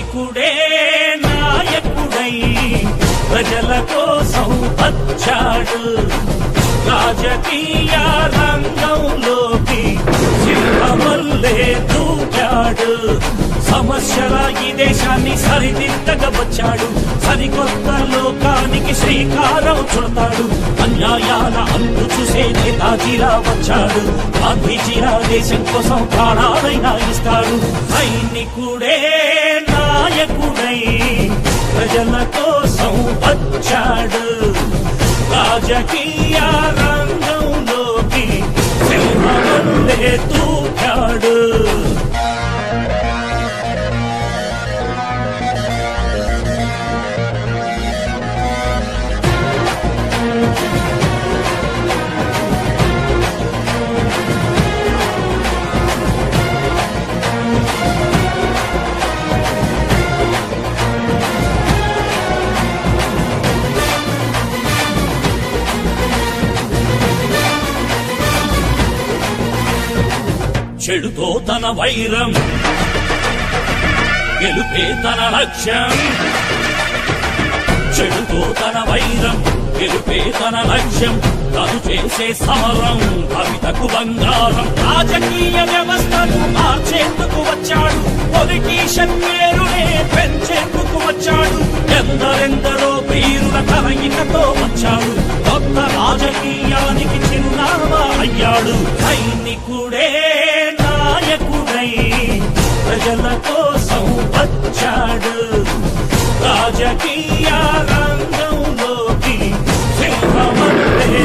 సైనికుడే నాయకుడై ప్రజల కోసం వచ్చాడు రాజకీయ రంగంలోకి సింహమల్లే దూకాడు. సమస్యల ఈ దేశాన్ని సరిదిద్దగా వచ్చాడు సరికొత్త లోకానికి శ్రీకారం చుడతాడు. అన్యాయాల అంతు చూసే నేతాజీలా వచ్చాడు. గాంధీజీలా దేశం కోసం ప్రాణాలైనా ఇస్తాడు. సైనికుడే నాయకుడై ప్రజల కోసం వచ్చాడు రాజకీయ రంగంలోకి సింహమల్లే దూకాడు చెడుతో తన వైరం. గెలుపే తన లక్ష్యం. చెడుతో తన వైరం గెలుపే తన లక్ష్యం. తను చేసే సమరం కవితకు బంగారం. రాజకీయ వ్యవస్థను మార్చేందుకు వచ్చాడు. పొలిటీషియన్ పేరునే పెంచేందుకు వచ్చాడు. ఎందరెందరో వీరుల కలయికతో వచ్చాడు. కొత్త రాజకీయానికి చిరునామా అయ్యాడు. సైనికుడే రాజకీయ రంగంలోకి సింహమనులే